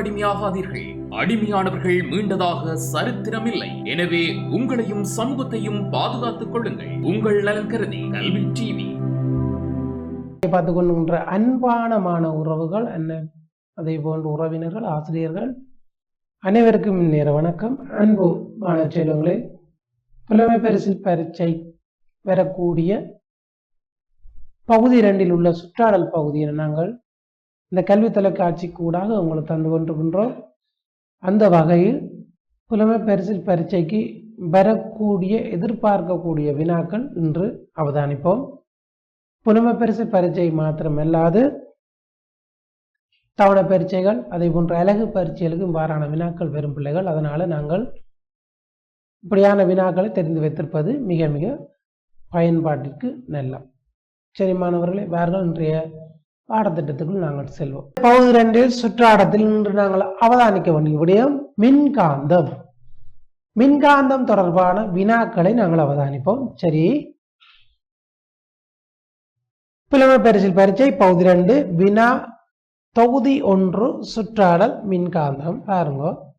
அடிமையாகாதீர்கள். அடிமையானவர்கள் மீண்டதாக சரித்திரமில்லை. எனவே உங்களையும் சமூகத்தையும் பாதுகாத்துக் கொள்ளுங்கள். உங்கள் நலன் கருதி கல்வி டிவி. பார்த்து கொண்டுகின்ற அன்பான மாணவ உறவுகள் அண்ணன் அதே போன்ற உறவினர்கள் ஆசிரியர்கள் அனைவருக்கும் நேர வணக்கம். அன்பு மாணவ செல்வங்களே புலமை பரிசில் பரீட்சை வரக்கூடிய பகுதி இரண்டில் உள்ள சுற்றாடல் பகுதியில் நாங்கள்? இந்த கல்வி தொலைக்காட்சிக்கு ஊடாக உங்களை தந்து கொண்டிருக்கின்றோம். அந்த வகையில் புலமை பரிசில் பரீட்சைக்கு வரக்கூடிய எதிர்பார்க்கக்கூடிய வினாக்கள் இன்று அவதானிப்போம். புலமை பரிசு பரீட்சை மாத்திரமல்லாது தவணை பரீட்சைகள் அதே போன்ற அழகு பரீட்சைகளுக்கு இவ்வாறான வினாக்கள் வரும் பிள்ளைகள். அதனால் நாங்கள் இப்படியான வினாக்களை தெரிந்து வைத்திருப்பது மிக மிக பயன்பாட்டிற்கு நல்ல. சரி மாணவர்களே வார்கள் இன்றைய பாடத்திட்டத்துக்குள் நாங்கள் செல்வோம். பகுதி ரெண்டில் சுற்றாடத்தில் இன்று நாங்கள் அவதானிக்க வேண்டிய விடயம் மின்காந்தம். மின்காந்தம் தொடர்பான வினாக்களை நாங்கள் அவதானிப்போம். சரி. புலமை பரிசில் பரீட்சை பகுதி ரெண்டு வினா தொகுதி ஒன்று சுற்றாடல் மின்காந்தம். பாருங்க.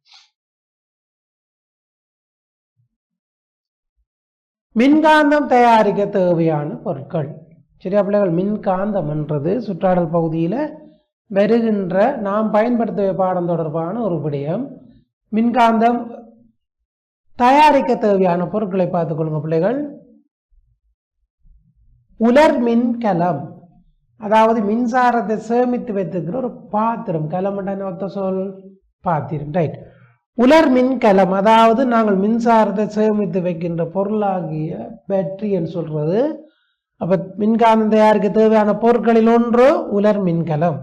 மின்காந்தம் தயாரிக்க தேவையான பொருட்கள். சரியா பிள்ளைகள் மின்காந்தம்ன்றது சுற்றாடல் பகுதியில் வருகின்ற நாம் பயன்படுத்த பாடம் தொடர்பான ஒரு விடயம். மின்காந்தம் தயாரிக்க தேவையான பொருட்களை பார்த்துக்கொள்ளுங்க பிள்ளைகள். உலர் மின்கலம் அதாவது மின்சாரத்தை சேமித்து வைத்திருக்கிற ஒரு பாத்திரம். கலம்ன்ற ஒத்த சொல்? பாத்திரம். ரைட் உலர் மின்கலம் அதாவது நாங்கள் மின்சாரத்தை சேமித்து வைக்கின்ற பொருளாகிய பேட்டரின்னு சொல்றது. அப்ப மின்காந்தம் தயாரிக்க தேவையான பொருட்களில் ஒன்று உலர் மின்கலம்.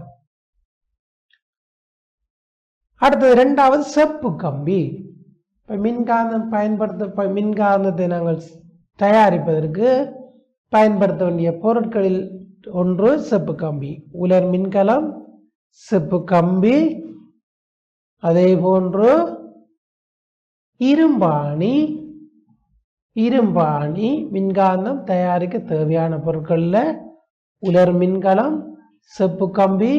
அடுத்தது இரண்டாவது செப்பு கம்பி. இப்போ மின்காந்தம் பயன்படுத்த மின்காந்தத்தை நாங்கள் தயாரிப்பதற்கு பயன்படுத்த வேண்டிய பொருட்களில் ஒன்று செப்பு கம்பி. உலர் மின்கலம் செப்பு கம்பி அதே போன்று இரும்பாணி இரும்பாணி மின்காந்தம் தயாரிக்க தேவையான பொருட்களில் உலர் மின்கலம் செப்பு கம்பி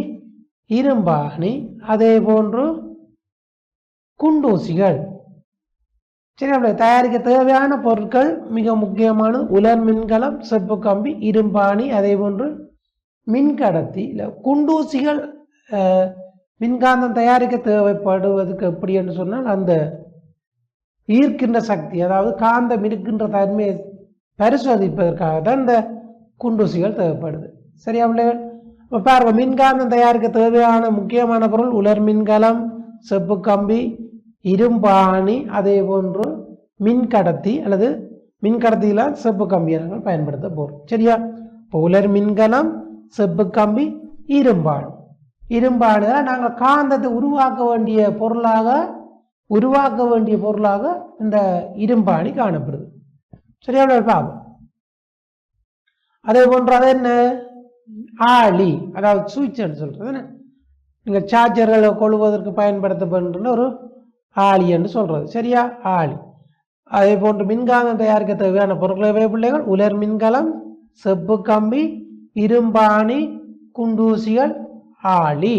இரும்பாணி அதே போன்று குண்டூசிகள். சரி அப்படி தயாரிக்க தேவையான பொருட்கள் மிக முக்கியமான உலர் மின்கலம் செப்பு கம்பி இரும்பாணி அதே போன்று மின்கடத்தி இல்லை குண்டூசிகள் மின்காந்தம் தயாரிக்க தேவைப்படுவதற்கு எப்படி என்று சொன்னால் அந்த ஈர்க்கின்ற சக்தி அதாவது காந்தம் இருக்கின்ற தன்மையை பரிசோதிப்பதற்காக தான் இந்த குண்டூசிகள் தேவைப்படுது. சரியா பிள்ளைகள்? இப்போ பாருங்க மின்காந்தம் தயாரிக்க தேவையான முக்கியமான பொருள் உலர் மின்கலம் செப்பு கம்பி இரும்பாணி அதே போன்று மின்கடத்தி அல்லது மின்கடத்தியில் செப்பு கம்பியர்கள் நாங்கள் பயன்படுத்த போகிறோம் சரியா? இப்போ உலர் மின்கலம் செப்பு கம்பி இரும்பாணி இரும்பாணி நாங்கள் காந்தத்தை உருவாக்க வேண்டிய பொருளாக உருவாக்க வேண்டிய பொருளாக இந்த இரும்பாணி காணப்படுது. சரியா பார்ப்போம் அதே போன்று அது என்ன? ஆளி அதாவது சுவிட்ச்னு சொல்றது என்ன? நீங்கள் சார்ஜர்களை கொள்வதற்கு பயன்படுத்தப்படுன்ற ஒரு ஆளி என்று சொல்றது. சரியா? ஆளி. அதே போன்று மின்காந்தம் தயாரிக்க தேவையான பொருட்களை பிள்ளைகள்? உலர் மின்கலம் செப்பு கம்பி இரும்பாணி குண்டூசிகள் ஆளி.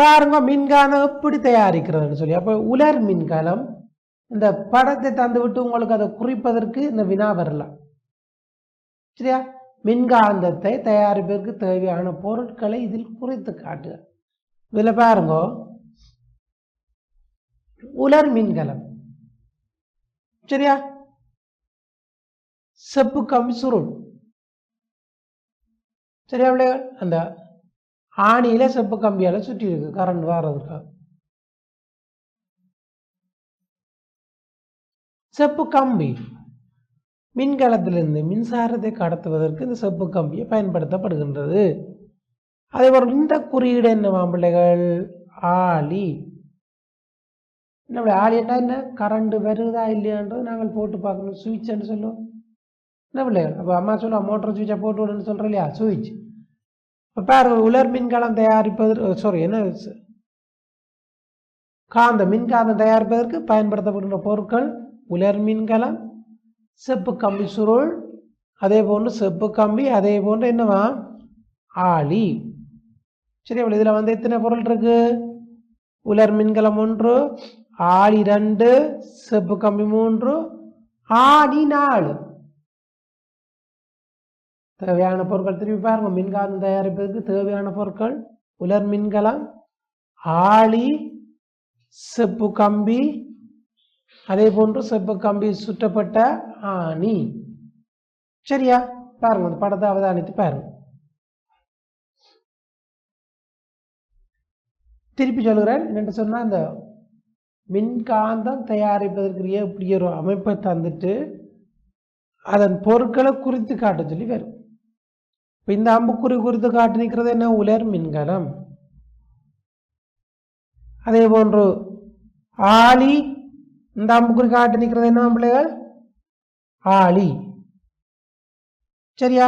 பாருங்க மின்காலம் எப்படி தயாரிக்கிறதுன்னு சொல்லி. அப்போ உலர் மின்காலம் இந்த படத்தை தந்து விட்டு உங்களுக்கு அதை குறிப்பதற்கு இந்த வினா வரலாம். சரியா? மின்காந்தத்தை தயாரிப்பதற்கு தேவையான பொருட்களை இதில் குறித்து காட்டுக. இதில் பாருங்க உலர் மின்கலம். சரியா? செப்பு கம்பி சுருள். சரியா அந்த ஆணியில் செப்பு கம்பியால் சுற்றி இருக்கு. கரண்ட் வாரதுக்காக செப்பு கம்பி. மின்கலத்திலிருந்து மின்சாரத்தை கடத்துவதற்கு இந்த செப்பு கம்பியை பயன்படுத்தப்படுகின்றது. அதே போல் இந்த குறியீடு என்னவா பிள்ளைகள்? ஆலி என்ன ஆலியண்டா என்ன? கரண்ட் வருதா இல்லையான்றது நாங்கள் போட்டு பார்க்கணும். சுவிட்ச்னு சொல்லுவோம். என்ன பிள்ளைகள் அப்போ அம்மா சொல்லுவா மோட்டர் சுவிட்சை போட்டு விடுன்னு சொல்கிறோம் இல்லையா சுவிட்ச் இப்போ உலர் மின்கலம் தயாரிப்பதற்கு சாரி என்ன காந்த மின்காந்தம் தயாரிப்பதற்கு பயன்படுத்தப்படுகின்ற பொருட்கள் உலர் மின்கலம் செப்பு கம்பி சுருள் அதே போன்று செப்பு கம்பி அதே போன்று என்னவா? ஆளி. சரி அப்ப இதில் வந்து எத்தனை பொருள் இருக்கு? உலர் மின்கலம் ஒன்று ஆளி ரெண்டு செப்பு கம்பி மூன்று ஆடி நாலு. தேவையான பொருட்கள். திருப்பி பாருங்க மின்காந்தம் தயாரிப்பதற்கு தேவையான பொருட்கள். உலர் மின்கலம் ஆளி செப்பு கம்பி அதே போன்று செப்பு கம்பி சுற்றப்பட்ட ஆணி. சரியா? பாருங்க அந்த படத்தை அவதானித்து பாருங்க. திருப்பி சொல்கிறேன் என்னென்று சொன்னால் இந்த மின்காந்தம் தயாரிப்பதற்குரிய இப்படி ஒரு அமைப்பை தந்துட்டு அதன் பொருட்களை குறித்து காட்ட சொல்லி வரும் இப்போ இந்த அம்புக்குறி குறித்து காட்டி நிற்கிறது என்ன? உலர் மின்கலம். அதே போன்று ஆலி இந்த அம்புக்குறி காட்டி நிற்கிறது என்ன பிள்ளைகள்? ஆலி. சரியா?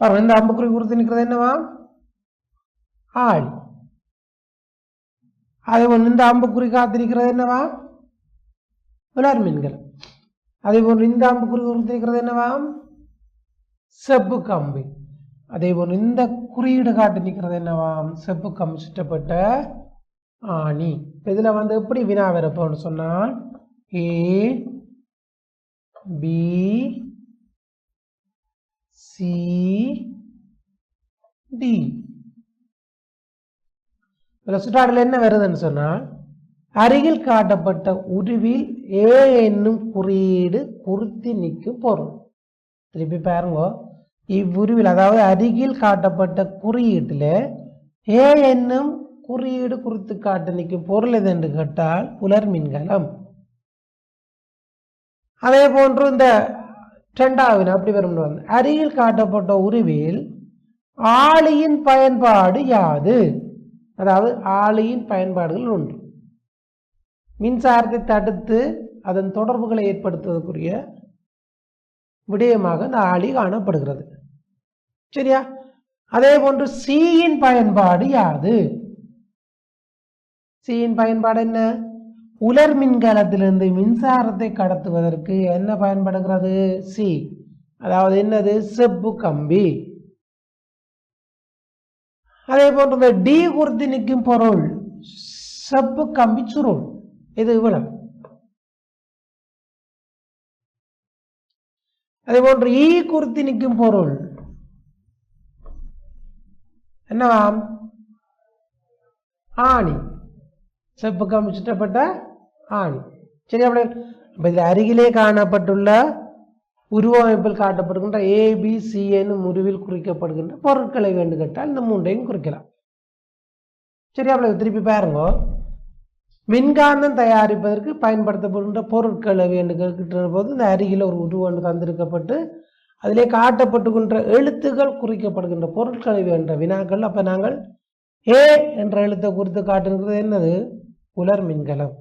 பாருங்க இந்த அம்புக்குறி குறித்து நிற்கிறது என்னவா ஆளி அதே போன்று இந்த அம்புக்குறி காத்திருக்கிறது என்னவா உலர் மீன்கள் அதே போன்று இந்த அம்புக்குறி குறித்திருக்கிறது என்னவாம் செப்பு கம்பி. அதே போன்று இந்த குறியீடு காட்டி நிற்கிறது என்னவாம் செப்பு கம்பி சுற்றப்பட்ட ஆணி. இதில் வந்து எப்படி வினா வரப்போன்னு சொன்னால் ஏ பி சி டி இதில் சுற்றாடல் என்ன வருதுன்னு சொன்னால் அருகில் காட்டப்பட்ட உருவில் ஏ என்னும் குறியீடு குறித்து நிற்கும் பொருள். திருப்பி பாருங்க. இவ்வுருவில் அதாவது அருகில் காட்டப்பட்ட குறியீட்டில் ஏ என்னும் குறியீடு குறித்து காட்ட நிற்கும் பொருள் எது என்று கேட்டால் புலர் மின்கலம். அதே போன்று இந்த இரண்டாவது அப்படி வரும் அருகில் காட்டப்பட்ட உருவில் ஆளியின் பயன்பாடு யாது? அதாவது ஆளியின் பயன்பாடுகள் ஒன்று. மின்சாரத்தை தடுத்து அதன் தொடர்புகளை ஏற்படுத்துவதற்குரிய விடயமாக இந்த ஆளி காணப்படுகிறது. சரியா? அதே போன்று சீயின் பயன்பாடு யாது? சீயின் பயன்பாடு என்ன? உலர் மின்கலத்திலிருந்து மின்சாரத்தை கடத்துவதற்கு என்ன பயன்படுகிறது? சி அதாவது என்னது? செப்பு கம்பி. அதே போன்று இந்த டி குறித்து நிற்கும் பொருள் செப்பு கம்பி சுருள். இது இவ்வளவு. அதே போன்று ஈ குறித்து நிற்கும் பொருள். என்னவாம் ஆணி. செப்பு கம்பி சுற்றப்பட்ட ஆணி. சரி அப்படி. அப்ப இதில் அருகிலே காணப்பட்டுள்ள உருவமைப்பில் காட்டப்படுகின்ற ஏ பி குறிக்கப்படுகின்ற பொருட்களை வேண்டு கேட்டால் இந்த மூன்றையும் குறிக்கலாம். சரி அப்படி. திருப்பி பாருங்க. மின்காந்தம் தயாரிப்பதற்கு பயன்படுத்தப்படுகின்ற பொருட்களை வேண்டு கேட்கின்ற போது இந்த அருகில் ஒரு உருவம் தந்திருக்கப்பட்டு அதிலே காட்டப்பட்டுகின்ற எழுத்துக்கள் குறிக்கப்படுகின்ற பொருட்களை வேண்ட வினாக்கள். அப்போ நாங்கள் ஏ என்ற எழுத்தை குறித்து காட்டுகிறது. என்னது? உலர் மின்கலம்.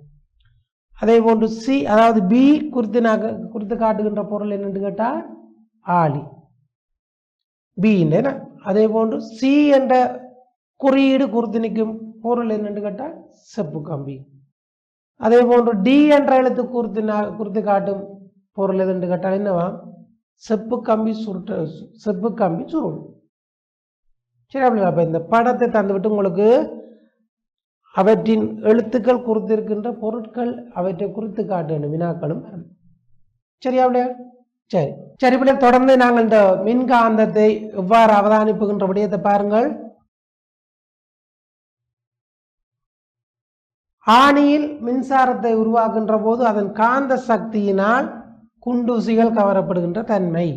அதே போன்று சி அதாவது பி குறித்து நாங்கள் குறித்து காட்டுகின்ற பொருள் என்னன்னு கேட்டால் ஆளி பின்னு அதே போன்று சி என்ற குறியீடு குறித்து நிற்கும் பொருள் என்னென்று கேட்டால் செப்பு கம்பி. அதே போன்று டி என்ற எழுத்து குறித்து குறித்து காட்டும் பொருள் எதுன்னு கேட்டால் என்னவா? செப்பு கம்பி சுருட்ட செப்பு கம்பி சுருள். சரி அப்படி அப்போ இந்த படத்தை தந்துவிட்டு உங்களுக்கு அவற்றின் எழுத்துக்கள் குறித்திருக்கின்ற பொருட்கள் அவற்றை குறித்து காட்டும் வினாக்களும் வரும். சரியா அப்படியா? சரி. சரி இப்படி தொடர்ந்து நாங்கள் இந்த மின்காந்தத்தை எவ்வாறு அவதானிப்புகின்ற விடயத்தை பாருங்கள். ஆணியில் மின்சாரத்தை உருவாக்குகின்ற போது அதன் காந்த சக்தியினால் குண்டூசிகள் கவரப்படுகின்ற தன்மை.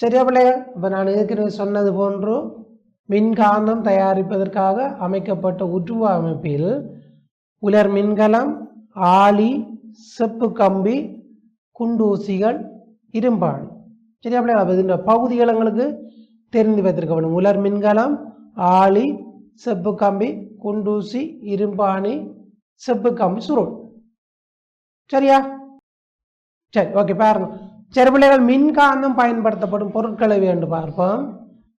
சரியா பிள்ளைகள் இப்போ நான் ஏற்கனவே சொன்னது போன்று மின்காந்தம் தயாரிப்பதற்காக அமைக்கப்பட்ட உருவ அமைப்பில் உலர் மின்கலம் ஆலி செப்பு கம்பி குண்டூசிகள் இரும்பாணி சரி பிள்ளைகள் அப்போ இந்த பகுதிகள் எங்களுக்கு தெரிந்து வைத்திருக்க வேண்டும் உலர் மின்கலம் ஆளி செப்பு கம்பி குண்டூசி இரும்பாணி செப்பு கம்பி சுருள் சரியா சரி ஓகே பாருங்க சரி பிள்ளைகள் மின்காந்தம் பயன்படுத்தப்படும் பொருட்களை வேண்டும் பார்ப்போம்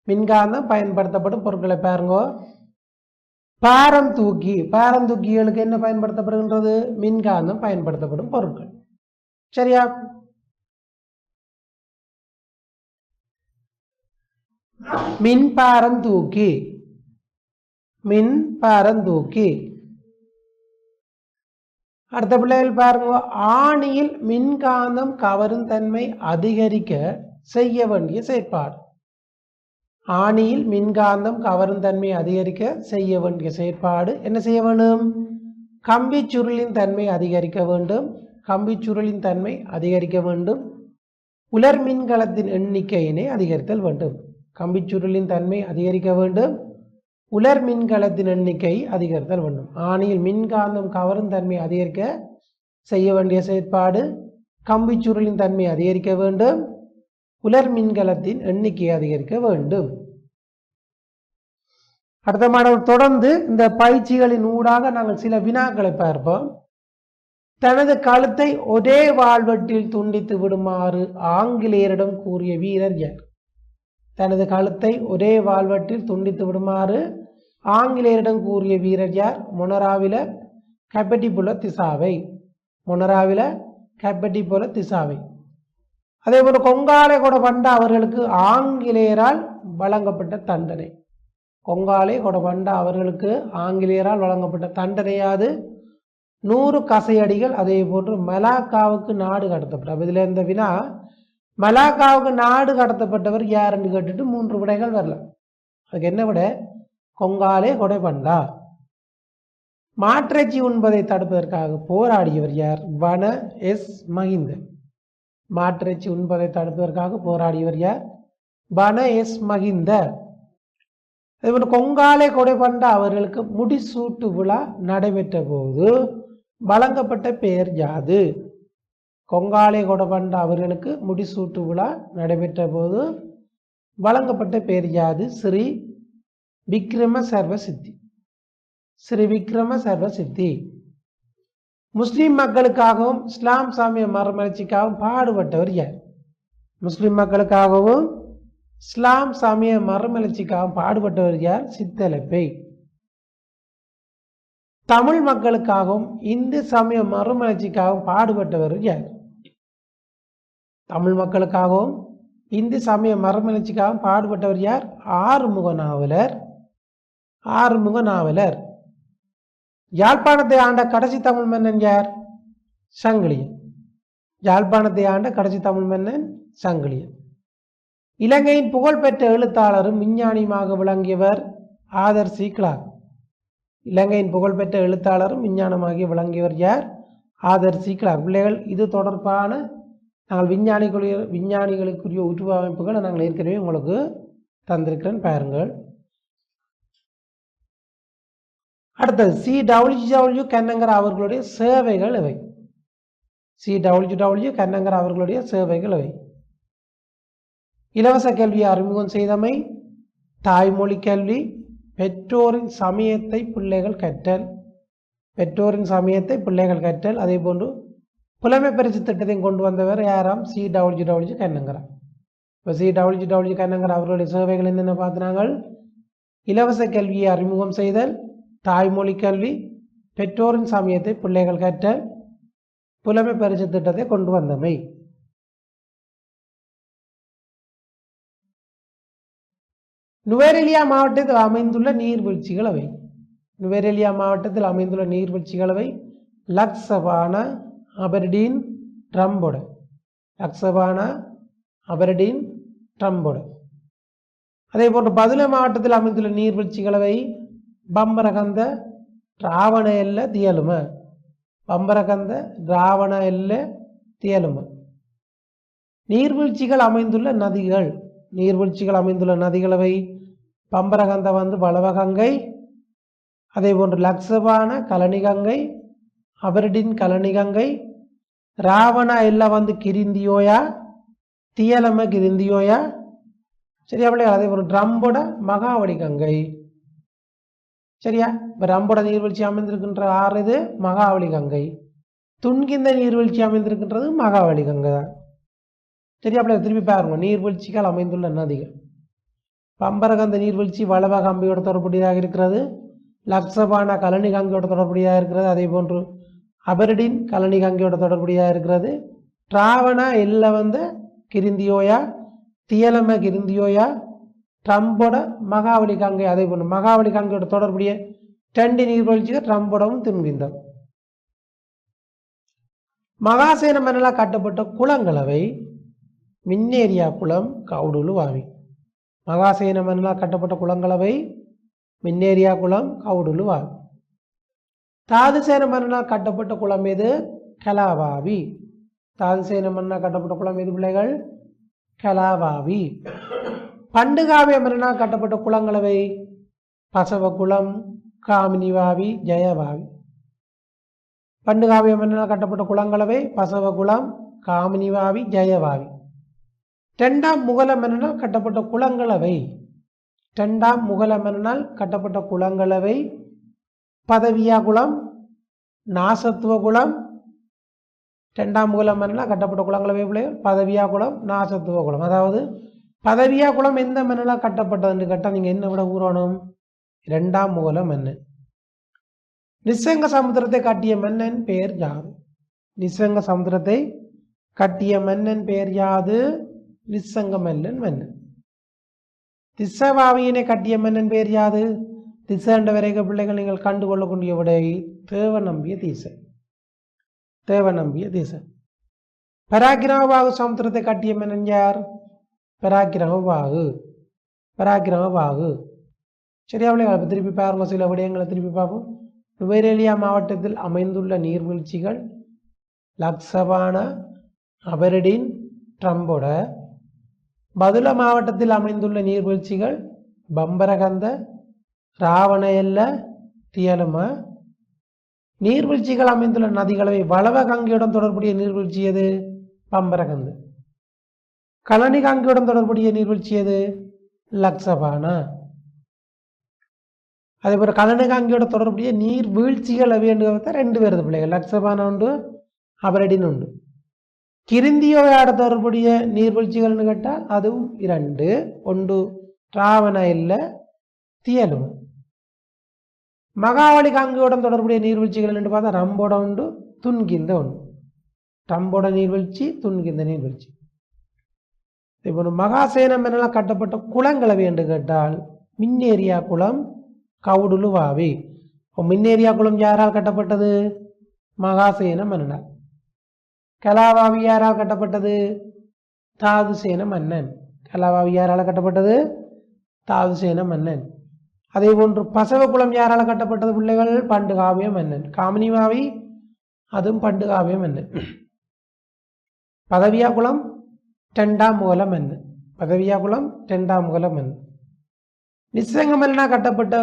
மின்காந்தம் பயன்படுத்தப்படும் பொருட்களை பாருங்க பாரம் தூக்கி பாரம் தூக்கிகளுக்கு என்ன பயன்படுத்தப்படுகின்றது? மின்காந்தம் பயன்படுத்தப்படும் பொருட்கள் சரியா மின்பாரம் தூக்கி மின்பாரம் தூக்கி அடுத்த பிள்ளைகள் பாருங்க ஆணியில் மின்காந்தம் கவரும் தன்மை அதிகரிக்க செய்ய வேண்டிய செயற்பாடு. ஆணியில் மின்காந்தம் கவரும் தன்மை அதிகரிக்க செய்ய வேண்டிய செயற்பாடு என்ன செய்ய வேண்டும்? கம்பி சுருளின் தன்மை அதிகரிக்க வேண்டும். கம்பி சுருளின் தன்மை அதிகரிக்க வேண்டும். உலர் மின்கலத்தின் எண்ணிக்கையினை அதிகரித்தல் வேண்டும். கம்பிச்சுருளின் தன்மை அதிகரிக்க வேண்டும். உலர் மின்கலத்தின் எண்ணிக்கை அதிகரித்தல் வேண்டும். ஆணியில் மின்காந்தம் கவரும் தன்மை அதிகரிக்க செய்ய வேண்டிய செயற்பாடு. கம்பிச்சுருளின் தன்மை அதிகரிக்க வேண்டும். உலர் மின்கலத்தின் எண்ணிக்கை அதிகரிக்க வேண்டும். அடுத்த மாணவர் தொடர்ந்து இந்த பயிற்சிகளின் ஊடாக நாங்கள் சில வினாக்களை பார்ப்போம். தனது கழுத்தை ஒரே வாழ்வெட்டில் துண்டித்து விடுமாறு ஆங்கிலேயரிடம் கூறிய வீரர் யார்? தனது கழுத்தை ஒரே வாழ்வட்டில் துண்டித்து விடுமாறு ஆங்கிலேயரிடம் கூறிய வீரர் யார்? மொனராவில கப்பட்டிபுல திசாவை. மொனராவில கப்பட்டிபுல திசாவை. அதே போல கொங்காலை கொட பண்டா அவர்களுக்கு ஆங்கிலேயரால் வழங்கப்பட்ட தண்டனை. கொங்காலை கொட பண்டா அவர்களுக்கு ஆங்கிலேயரால் வழங்கப்பட்ட தண்டனையாது நூறு கசையடிகள் அதே போன்று மலாக்காவுக்கு நாடு கடத்தப்பட்ட அப்ப இதுல இந்த வினா மலாக்காவுக்கு நாடு கடத்தப்பட்டவர் யாருன்னு கேட்டுட்டு மூன்று விடைகள் வரல. அதுக்கு என்ன விட? கொங்காலே கொடை பண்டா. மாற்றச்சி உண்பதை தடுப்பதற்காக போராடியவர் யார்? வன எஸ் மகிந்தன். மாற்றச்சி உண்பதை தடுப்பதற்காக போராடியவர் யார்? வன எஸ் மகிந்த இவன் கொங்காலே கொடை பண்ட அவர்களுக்கு முடிசூட்டு விழா நடைபெற்ற போது வழங்கப்பட்ட பெயர் யாது? கொங்காலே கொடை பண்ட அவர்களுக்கு முடிசூட்டு விழா நடைபெற்ற போது வழங்கப்பட்ட பேர் யாது? ஸ்ரீ விக்ரம சர்வ சித்தி. ஸ்ரீ விக்ரம சர்வ சித்தி. மக்களுக்காகவும் இஸ்லாம் சாமிய மறுமலர்ச்சிக்காகவும் பாடுபட்டவர் யார்? முஸ்லீம் மக்களுக்காகவும் இஸ்லாம் சாமிய மறுமலர்ச்சிக்காகவும் பாடுபட்டவர் யார்? சித்தலப்பை. தமிழ் மக்களுக்காகவும் இந்து சமய மறுமலர்ச்சிக்காகவும் பாடுபட்டவர் யார்? தமிழ் மக்களுக்காகவும் இந்து சமய மரமலர்ச்சிக்காகவும் பாடுபட்டவர் யார்? ஆறுமுக நாவலர். ஆறுமுக நாவலர். யாழ்ப்பாணத்தை ஆண்ட கடைசி தமிழ் மன்னன் யார்? சங்கிலியன். யாழ்ப்பாணத்தை ஆண்ட கடைசி தமிழ் மன்னன் சங்கிலியன். இலங்கையின் புகழ்பெற்ற எழுத்தாளரும் விஞ்ஞானியுமாக விளங்கியவர் ஆதர் சி. கிளாக். இலங்கையின் புகழ்பெற்ற எழுத்தாளரும் விஞ்ஞானமாகி விளங்கியவர் யார்? Arthur C. கிளாக். பிள்ளைகள் இது தொடர்பான நாங்கள் விஞ்ஞானிகளுடைய விஞ்ஞானிகளுக்குரிய உருவமைப்புகளை நாங்கள் ஏற்கனவே உங்களுக்கு தந்திருக்கிறேன் பாருங்கள். அடுத்தது சி டபிள்யூ டபிள்யூ கண்ணங்கர் அவர்களுடைய சேவைகள் இவை சி டபிள்யூ டபிள்யூ கண்ணங்கர் அவர்களுடைய சேவைகள் இவை இலவச கல்வியை அறிமுகம் செய்தமை தாய்மொழி கல்வி பெற்றோரின் சமயத்தை பிள்ளைகள் கற்றல் பெற்றோரின் சமயத்தை பிள்ளைகள் கற்றல் அதே போன்று புலமை பரிசு திட்டத்தையும் கொண்டு வந்தவர் யாராம்? சி. டபுள்ஜி டபுள்ஜி கண்ணங்கரா இப்போ சி. டபுள்ஜி டபுள்ஜி கண்ணங்கர் அவர்களுடைய சேவைகள் என்னென்ன பார்த்தினாங்கள் இலவச கல்வியை அறிமுகம் செய்தல் தாய்மொழி கல்வி பெற்றோரின் சமயத்தை பிள்ளைகள் கற்றல் புலமை பரிசு திட்டத்தை கொண்டு வந்தமை. நுவேரெலியா மாவட்டத்தில் அமைந்துள்ள நீர்வீழ்ச்சிகள் அவை. நுவேரெலியா மாவட்டத்தில் அமைந்துள்ள நீர்வீழ்ச்சிகள் அவை. லக்ஸபானா அபர்டீன் ட்ரம்போட. லக்ஸபானா அபர்டீன் ட்ரம்போட. அதே போன்று பதுளை மாவட்டத்தில் அமைந்துள்ள நீர்வீழ்ச்சிகளவை பம்பரகந்த ராவண எல்ல தியலும. பம்பரகந்த ராவண எல்ல தியலும. நீர்வீழ்ச்சிகள் அமைந்துள்ள நதிகள். நீர்வீழ்ச்சிகள் அமைந்துள்ள நதிகளவை பம்பரகந்த வந்து வளவகங்கை அதே போன்று லக்ஸபான கலனிகங்கை அபர்டின் கலனிகங்கை ராவணா எல்லாம் வந்து கிரிந்தியோயா? தியலம கிரிந்தியோயா? சரியா பிள்ளைகள் அதே போல் ட்ரம்போட மகாவடி கங்கை. சரியா? இப்போ ரம்போட நீர்வீழ்ச்சி அமைந்திருக்கின்ற ஆறு இது மகாவலி கங்கை. துன்கிந்த நீர்வீழ்ச்சி அமைந்திருக்கின்றது மகாவலி கங்கை தான். சரியா அப்படியே திருப்பி பாருங்க நீர்வீழ்ச்சிகள் அமைந்துள்ள நதிகள். பம்பரகந்த நீர்வீழ்ச்சி வளவ கம்பியோட தொடர்புடையதாக இருக்கிறது. லக்ஷபான கலனி கங்கையோட தொடர்புடையாக இருக்கிறது. அதே போன்று அபர்டின் கலனி கங்கையோட தொடர்புடையாக இருக்கிறது. டிராவனா இல்லை வந்து கிரிந்தியோயா தியலம கிரிந்தியோயா ட்ரம்போட மகாவலி கங்கை அதே போன்று மகாவலி கங்கையோட தொடர்புடைய டெண்டி நீர்வீழ்ச்சிகள் ட்ரம்போடவும் துன்கிந்தம். மகாசேன மன்னலால் கட்டப்பட்ட குளங்களவை மின்னேரியா குளம் கவுடுலு வாவி. மகாசேன மன்னலால் கட்டப்பட்ட குளங்களவை மின்னேரியா குளம் கவுடுலு வாவி. தாதுசேன மன்னனால் கட்டப்பட்ட குளம் எது? கலாவாவி தாதுசேன மன்னனால் கட்டப்பட்ட குளம் எது பிள்ளைகள்? கலாவாவி பண்டுகாவிய மன்னனால் கட்டப்பட்ட குளங்களவை பசவகுளம் காமினிவாவி ஜெயவாவி பண்டுகாவிய மன்னனால் கட்டப்பட்ட குளங்களவை பசவகுளம் காமினிவாவி ஜெயவாவி ரெண்டாம் முகல மன்னனால் கட்டப்பட்ட குளங்களவை ரெண்டாம் முகல மன்னனால் கட்டப்பட்ட குளங்களவை பதவியா குளம் நாசத்துவ குளம் ரெண்டாம் குலம் மன்னனால் கட்டப்பட்ட குளங்களை பிள்ளைகள் பதவியா குளம் நாசத்துவ குளம். அதாவது பதவியா குளம் எந்த மன்னலாக கட்டப்பட்டதுன்னு கேட்டால் நீங்கள் என்ன விட கூறணும்? இரண்டாம் முகல மன்னன் நிசங்க சமுத்திரத்தை கட்டிய மன்னன் பெயர் யாது நிசங்க சமுத்திரத்தை கட்டிய மன்னன் பெயர் யாது? நிசங்க மன்னன் மன்னன். திசவாவியினை கட்டிய மன்னன் பெயர் யாது? திசண்ட வரைக பிள்ளைகள் நீங்கள் கண்டுகொள்ளக்கூடிய விடை தேவ நம்பிய தீசை தேவ நம்பிய தீசை பராக்கிரமபாகு சமுத்திரத்தை கட்டிய மன்னன் யார்? பராக்கிரமபாகு. பராக்கிரமபாகு. சரியா பிள்ளைகள் திருப்பி பாருங்க. சில விடயங்களை திருப்பி பார்ப்போம். நுவரேலியா மாவட்டத்தில் அமைந்துள்ள நீர்வீழ்ச்சிகள் லக்ஸபான அபரடின் ட்ரம்போட. பதுல மாவட்டத்தில் அமைந்துள்ள நீர்வீழ்ச்சிகள் பம்பரகந்த ராவணையல்ல தியலும. நீர்வீழ்ச்சிகள் அமைந்துள்ள நதிகளை வளவ கங்கையுடன் தொடர்புடைய நீர்வீழ்ச்சி எது? பம்பரகந்து. கலனி கங்கையுடன் தொடர்புடைய நீர்வீழ்ச்சி எது? லக்ஸபானா அதே போல் கலனி கங்கையோட தொடர்புடைய நீர் வீழ்ச்சிகள் ரெண்டு பேருது பிள்ளைகள். லக்ஸபான உண்டு அபரடின் உண்டு. கிருந்தியோட தொடர்புடைய நீர்வீழ்ச்சிகள்னு கேட்டால் அதுவும் இரண்டு. ஒன்று ராவண இல்லை தியலும். மகாவளி காங்கியோடன் தொடர்புடைய நீர்வீழ்ச்சிகள் என்று பார்த்தா ரம்போட உண்டு துன்கிந்த உண்டு. டம்போட நீர்வீழ்ச்சி துன்கிந்த நீர்வீழ்ச்சி. இப்போ மகாசேனம் என்னெல்லாம் கட்டப்பட்ட குளங்களை என்று கேட்டால் மின்னேரியா குளம் கவுடுலுவாவி. இப்போ மின்னேரியா குளம் யாரால் கட்டப்பட்டது? மகாசேன மன்னனால் கலாவாவி யாரால் கட்டப்பட்டது? தாதுசேன மன்னன் கலாவாவி யாரால் கட்டப்பட்டது? தாதுசேன மன்னன் அதே போன்று பசவகுலம் யாரால் கட்டப்பட்டது? பிள்ளைகள் பண்டுகாவிய மன்னன் காமினிவாவி அதுவும் பண்டுகாவிய மன்னன் பதவியா குளம் ரெண்டாம் முகல மன்னன் பதவியா குளம் ரெண்டாம் முகல மன்னன் நிசங்கமல்லனா கட்டப்பட்ட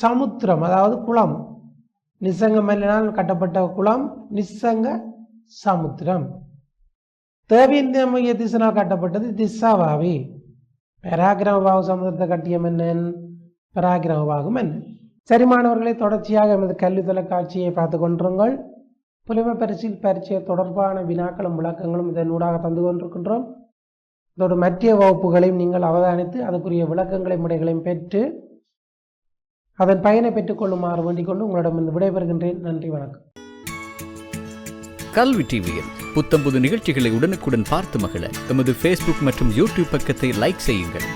சமுத்திரம் அதாவது குளம். நிசங்கமல்லனால் கட்டப்பட்ட குளம் நிசங்க சமுத்திரம். தேவியந்திய திசனால் கட்டப்பட்டது திசாவாவி. பராக்கிரமபாகு சமுத்திரத்தை கட்டிய மன்னன் பராக்கிரமபாகு என்ன சரிமானவர்களை தொடர்ச்சியாக எமது கல்வி தொலைக்காட்சியை பார்த்து கொண்டிருங்கள். புலிமை பரிசில் பரீட்சை தொடர்பான வினாக்களும் விளக்கங்களும் இதன் ஊடாக தந்து கொண்டிருக்கின்றோம். இதோடு மத்திய வகுப்புகளையும் நீங்கள் அவதானித்து அதற்குரிய விளக்கங்களையும் முறைகளையும் பெற்று அதன் பயனை பெற்றுக்கொள்ளுமாறு வேண்டிக் கொண்டு உங்களிடம் விடைபெறுகின்றேன். நன்றி வணக்கம். கல்வி டிவியில் புத்தம்புது நிகழ்ச்சிகளை உடனுக்குடன் பார்த்து மகிழ எமது ஃபேஸ்புக் மற்றும் யூடியூப் பக்கத்தை லைக் செய்யுங்கள்.